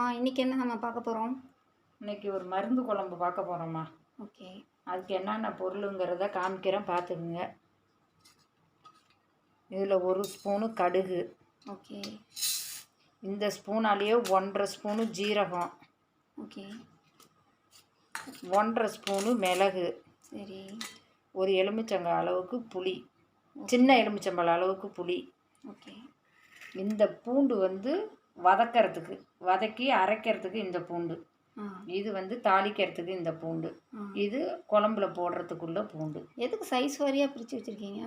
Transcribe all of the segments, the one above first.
அம்மா இன்னைக்கு என்ன நம்ம பார்க்க போகிறோம் இன்னைக்கு ஒரு மருந்து குழம்பு பார்க்க போகிறோம்மா ஓகே. அதுக்கு என்னென்ன பொருளுங்கிறத காமிக்கிறேன் பார்த்துக்குங்க. இதில் ஒரு ஸ்பூனு கடுகு. ஓகே. இந்த ஸ்பூனாலேயே ஒன்றரை ஸ்பூனு ஜீரகம். ஓகே. ஒன்றரை ஸ்பூனு மிளகு. சரி. ஒரு எலுமிச்சங்காய் அளவுக்கு புளி. சின்ன எலுமிச்சம்பழம் அளவுக்கு புளி. ஓகே. இந்த பூண்டு வந்து வதக்கிறதுக்கு வதக்கி அரைக்கிறதுக்கு இந்த பூண்டு. இது வந்து தாளிக்கிறதுக்கு இந்த பூண்டு. இது குழம்புல போடுறதுக்குள்ள பூண்டு. எதுக்கு சைஸ் வாரியாக பிரித்து வச்சுருக்கீங்க?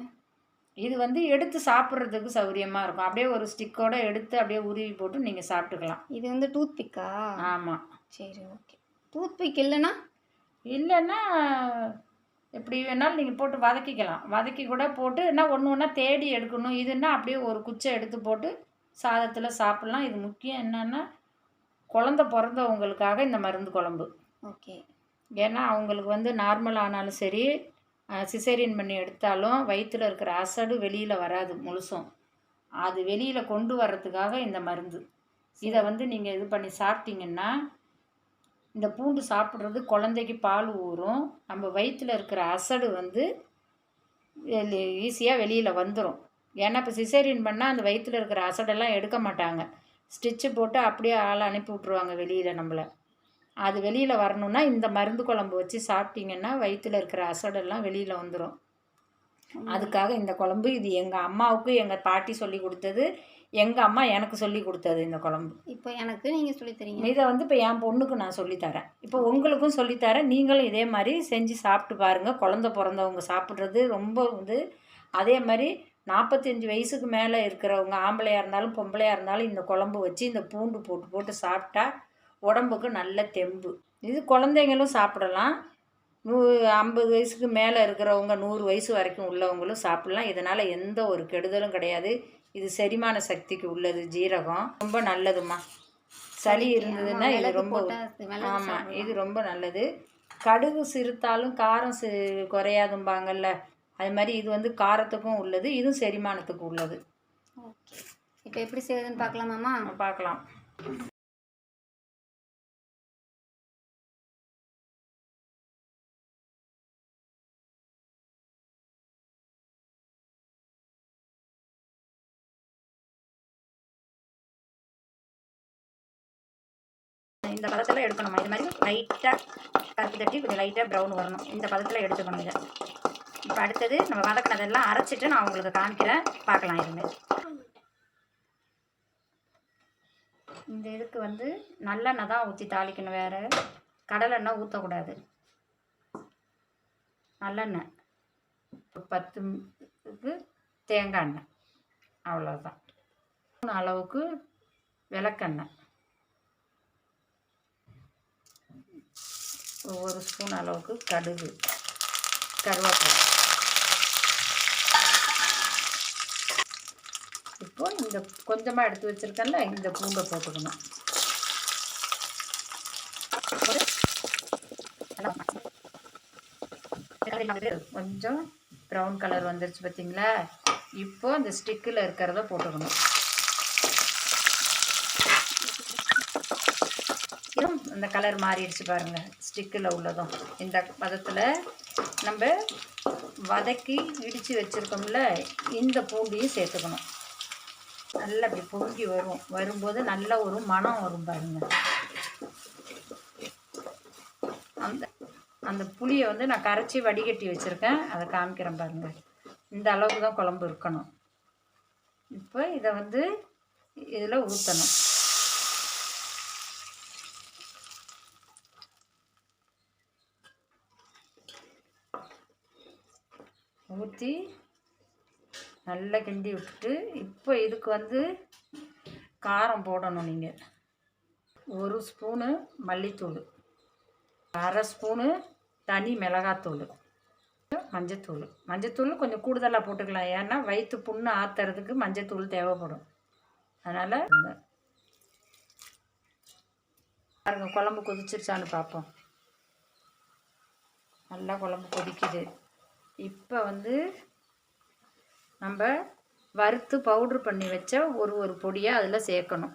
இது வந்து எடுத்து சாப்பிட்றதுக்கு சௌரியமாக இருக்கும். அப்படியே ஒரு ஸ்டிக்கோட எடுத்து அப்படியே உருவி போட்டு நீங்கள் சாப்பிட்டுக்கலாம். இது வந்து டூத் பிக்கா ஆமாம் சரி ஓகே. டூத் பிக் இல்லைன்னா? இல்லைன்னா எப்படி வேணாலும் நீங்கள் போட்டு வதக்கிக்கலாம். வதக்கி கூட போட்டு என்ன ஒன்று ஒன்றா தேடி எடுக்கணும். இதுன்னா அப்படியே ஒரு குச்சை எடுத்து போட்டு சாதத்தில் சாப்பிட்லாம். இது முக்கியம் என்னன்னா குழந்த பிறந்தவங்களுக்காக இந்த மருந்து குழம்பு. ஓகே. ஏன்னா அவங்களுக்கு வந்து நார்மல் ஆனாலும் சரி சிசேரியன் பண்ணி எடுத்தாலும் வயிற்றில் இருக்கிற அசடு வெளியில் வராது முழுசும். அது வெளியில் கொண்டு வர்றதுக்காக இந்த மருந்து. இதை வந்து நீங்கள் இது பண்ணி சாப்பிட்டீங்கன்னா இந்த பூண்டு சாப்பிட்றது குழந்தைக்கு பால் ஊறும். நம்ம வயிற்றில் இருக்கிற அசடு வந்து ஈஸியாக வெளியில் வந்துடும் ஏன்னா இப்போ சிசேரியன் பண்ணால் அந்த வயிற்றில் இருக்கிற அசடெல்லாம் எடுக்க மாட்டாங்க. ஸ்டிச்சு போட்டு அப்படியே ஆளை அனுப்பி விட்ருவாங்க வெளியில் நம்மளை. அது வெளியில் வரணும்னா இந்த மருந்து குழம்பு வச்சு சாப்பிட்டீங்கன்னா வயிற்றில் இருக்கிற அசடெல்லாம் வெளியில் வந்துடும் அதுக்காக இந்த குழம்பு இது எங்கள் அம்மாவுக்கு எங்கள் பாட்டி சொல்லி கொடுத்தது எங்கள் அம்மா எனக்கு சொல்லி கொடுத்தது இந்த குழம்பு. இப்போ எனக்கு நீங்கள் சொல்லி தரீங்க. இதை வந்து இப்போ என் பொண்ணுக்கு நான் சொல்லித்தரேன் இப்போ உங்களுக்கும் சொல்லித்தரேன் நீங்களும் இதே மாதிரி செஞ்சு சாப்பிட்டு பாருங்கள் குழந்த பிறந்தவங்க சாப்பிட்றது ரொம்ப வந்து அதே மாதிரி நாற்பத்தஞ்சு வயசுக்கு மேலே இருக்கிறவங்க ஆம்பளையாக இருந்தாலும் பொம்பளையாக இருந்தாலும் இந்த குழம்பு வச்சு இந்த பூண்டு போட்டு போட்டு சாப்பிட்டா உடம்புக்கு நல்ல தெம்பு. இது குழந்தைங்களும் சாப்பிடலாம். நூ ஐம்பது வயசுக்கு மேலே இருக்கிறவங்க நூறு வயசு வரைக்கும் உள்ளவங்களும் சாப்பிடலாம். இதனால் எந்த ஒரு கெடுதலும் கிடையாது. இது செரிமான சக்திக்கு உள்ளது ஜீரகம். ரொம்ப நல்லதுமா சளி இருந்ததுன்னா இது ரொம்ப ஆமாம். இது ரொம்ப நல்லது. கடுகு சிறுத்தாலும் காரம் சி குறையாதும்பாங்கல்ல. அது மாதிரி இது வந்து காரத்துக்கும் உள்ளது இதுவும் செரிமானத்துக்கு உள்ளது. ஓகே. இப்போ எப்படி செய்யுதுன்னு பார்க்கலாமாம்மா பார்க்கலாம். இந்த பதத்தில் எடுக்கணுமா? இது மாதிரி லைட்டாக கருப்பு தட்டி கொஞ்சம் லைட்டாக ப்ரௌன் வரணும். இந்த பதத்தில் எடுத்துக்கணும் இதை. இப்போ அடுத்தது நம்ம வதக்கினதெல்லாம் அரைச்சிட்டு நான் உங்களுக்கு காமிக்கிறேன். பார்க்கலாம் இருங்க. இந்த இதுக்கு வந்து நல்லெண்ணெய் தான் ஊற்றி தாளிக்கணும் வேறு. கடலெண்ணெய் ஊற்றக்கூடாது நல்லெண்ணெய். பத்து இதுக்கு தேங்காய் எண்ணெய். அவ்வளோதான் மூணு அளவுக்கு விளக்கெண்ணெய். ஒவ்வொரு ஸ்பூன் அளவுக்கு கடுகு. கருவேப்பிலை இப்போ இந்த கொஞ்சமாக எடுத்து வச்சிருக்கேன்ல இந்த பூண்டை போட்டுக்கணும். கொஞ்சம் ப்ரௌன் கலர் வந்துருச்சு பார்த்தீங்களா இப்போ இந்த ஸ்டிக்கில் இருக்கிறத போட்டுக்கணும். அந்த இந்த கலர் மாறிடுச்சு பாருங்கள் ஸ்டிக்கில் உள்ளதும். இந்த பதத்தில் நம்ம வதக்கி இடித்து வச்சுருக்கோம்ல இந்த பூண்டையும் சேர்த்துக்கணும். நல்லா அப்படி பொங்கி வரும். வரும்போது நல்ல ஒரு மணம் வரும் பாருங்க. அந்த அந்த புளியை வந்து நான் கரைச்சி வடிகட்டி வச்சுருக்கேன். அதை காமிக்கிறேன் பாருங்க. இந்த அளவுக்கு தான் குழம்பு இருக்கணும். இப்போ இதை வந்து இதில் ஊற்றணும் ஊற்றி நல்லா கிண்டி விட்டுட்டு இப்போ இதுக்கு வந்து காரம் போடணும் நீங்கள் ஒரு ஸ்பூனு மல்லித்தூள் அரை ஸ்பூனு தனி மிளகாத்தூள் மஞ்சத்தூள். மஞ்சத்தூள் கொஞ்சம் கூடுதலாக போட்டுக்கலாம். ஏன்னா வயிற்று புண்ணு ஆற்றுறதுக்கு மஞ்சத்தூள் தேவைப்படும். அதனால் பாருங்க குழம்பு கொதிச்சிருச்சான்னு பார்ப்போம். நல்லா குழம்பு கொதிக்குது. இப்போ வந்து நம்ம வறுத்து பவுட்ரு பண்ணி வச்ச ஒரு ஒரு பொடியாக அதில் சேர்க்கணும்.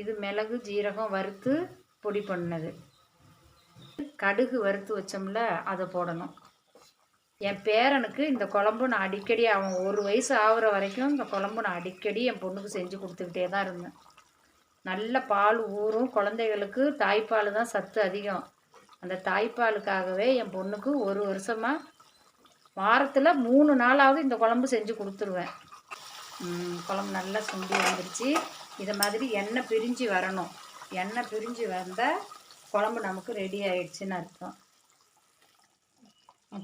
இது மிளகு ஜீரகம் வறுத்து பொடி பண்ணது. கடுகு வறுத்து வச்சோம்ல அதை போடணும். என் பேரனுக்கு இந்த குழம்பு நான் அடிக்கடி அவன் ஒரு வயசு ஆகுற வரைக்கும் இந்த குழம்பு நான் அடிக்கடி என் பொண்ணுக்கு செஞ்சு கொடுத்துக்கிட்டே தான் இருந்தேன். நல்ல பால் ஊறும். குழந்தைகளுக்கு தாய்ப்பால் தான் சத்து அதிகம். அந்த தாய்ப்பாலுக்காகவே என் பொண்ணுக்கு ஒரு வருஷமாக வாரத்தில் மூணு நாளாவது இந்த குழம்பு செஞ்சு கொடுத்துருவேன். குழம்பு நல்லா சுண்டி வந்துருச்சு. இதை மாதிரி எண்ணெய் பிரிஞ்சு வரணும். எண்ணெய் பிரிஞ்சு வந்தால் குழம்பு நமக்கு ரெடி ஆயிடுச்சுன்னு அர்த்தம்.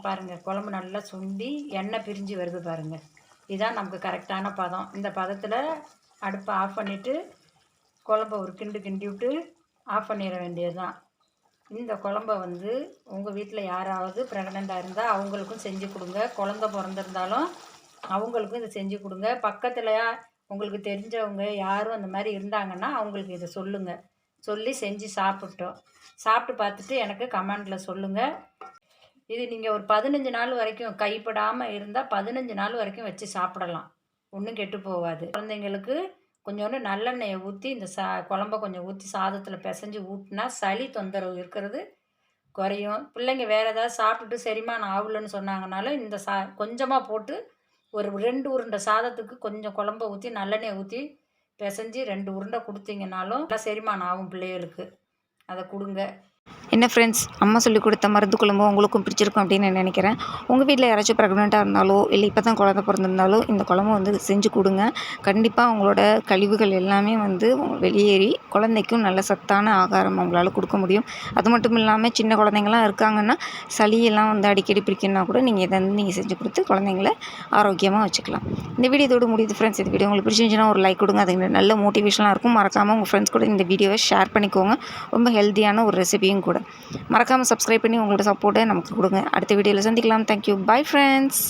பாருங்கள் குழம்பு நல்லா சுண்டி எண்ணெய் பிரிஞ்சு வருது பாருங்கள் இதுதான் நமக்கு கரெக்டான பதம். இந்த பதத்தில் அடுப்பை ஆஃப் பண்ணிவிட்டு குழம்ப ஒரு கிண்டு கிண்டி விட்டு ஆஃப் பண்ணிட வேண்டியது தான் இந்த குழம்ப வந்து உங்கள் வீட்டில் யாராவது ப்ரெக்னெண்ட்டாக இருந்தால் அவங்களுக்கும் செஞ்சு கொடுங்க. குழந்த பிறந்திருந்தாலும் அவங்களுக்கும் இதை செஞ்சு கொடுங்க. பக்கத்தில் உங்களுக்கு தெரிஞ்சவங்க யாரும் அந்த மாதிரி இருந்தாங்கன்னா அவங்களுக்கு இதை சொல்லுங்கள் சொல்லி செஞ்சு சாப்பிட்டோம். சாப்பிட்டு பார்த்துட்டு எனக்கு கமெண்டில் சொல்லுங்கள் இது நீங்கள் ஒரு பதினஞ்சு நாள் வரைக்கும் கைப்படாமல் இருந்தால் பதினஞ்சு நாள் வரைக்கும் வச்சு சாப்பிடலாம். ஒன்றும் கெட்டு போகாது. குழந்தைங்களுக்கு கொஞ்சோண்டு நல்லெண்ணெயை ஊற்றி இந்த சா குழம்ப கொஞ்சம் ஊற்றி சாதத்தில் பிசைஞ்சு ஊட்டினா சளி தொந்தரவு இருக்கிறது குறையும். பிள்ளைங்க வேறு ஏதாவது சாப்பிட்டுட்டு செரிமானம் ஆகலன்னு சொன்னாங்கனாலும் இந்த சா கொஞ்சமாக போட்டு ஒரு ரெண்டு உருண்டை சாதத்துக்கு கொஞ்சம் குழம்ப ஊற்றி நல்லெண்ணெய் ஊற்றி பிசைஞ்சு ரெண்டு உருண்டை கொடுத்தீங்கனாலும் நல்லா செரிமானம் ஆகும் பிள்ளைகளுக்கு. அதை கொடுங்க. என்ன ஃப்ரெண்ட்ஸ் அம்மா சொல்லி கொடுத்த மருந்து குழம்பு உங்களுக்கும் பிடிச்சிருக்கும் அப்படின்னு நான் நினைக்கிறேன். உங்கள் வீட்டில் யாராச்சும் ப்ரெக்னெண்ட்டாக இருந்தாலோ இல்லை இப்போ தான் குழந்தை பிறந்திருந்தாலோ இந்த குழம்பு வந்து செஞ்சு கொடுங்க. கண்டிப்பாக அவங்களோட கழிவுகள் எல்லாமே வந்து வெளியேறி குழந்தைக்கும் நல்ல சத்தான ஆகாரம் அவங்களால கொடுக்க முடியும். அது மட்டும் இல்லாமல் சின்ன குழந்தைங்களாம் இருக்காங்கன்னா சளியெல்லாம் வந்து அடிக்கடி பிடிக்கணும்னா கூட நீங்கள் இதை வந்து நீங்கள் செஞ்சு கொடுத்து குழந்தைங்கள ஆரோக்கியமாக வச்சுக்கலாம். இந்த வீடியோ இதோடு முடியுது ஃப்ரெண்ட்ஸ் இந்த வீடியோ உங்களுக்கு பிடிச்சிருந்துச்சுன்னா ஒரு லைக் கொடுங்க. அதுக்கு நல்ல மோட்டிவேஷனாக இருக்கும். மறக்காமல் உங்கள் ஃப்ரெண்ட்ஸ் கூட இந்த வீடியோவை ஷேர் பண்ணிக்கோங்க. ரொம்ப ஹெல்த்தியான ஒரு ரெசிபியும் கூட. மறக்காமல் சப்ஸ்கிரைப் பண்ணி உங்களோட சப்போர்ட்டை நமக்கு கொடுங்க. அடுத்த வீடியோவில் சந்திக்கலாம். Thank you bye friends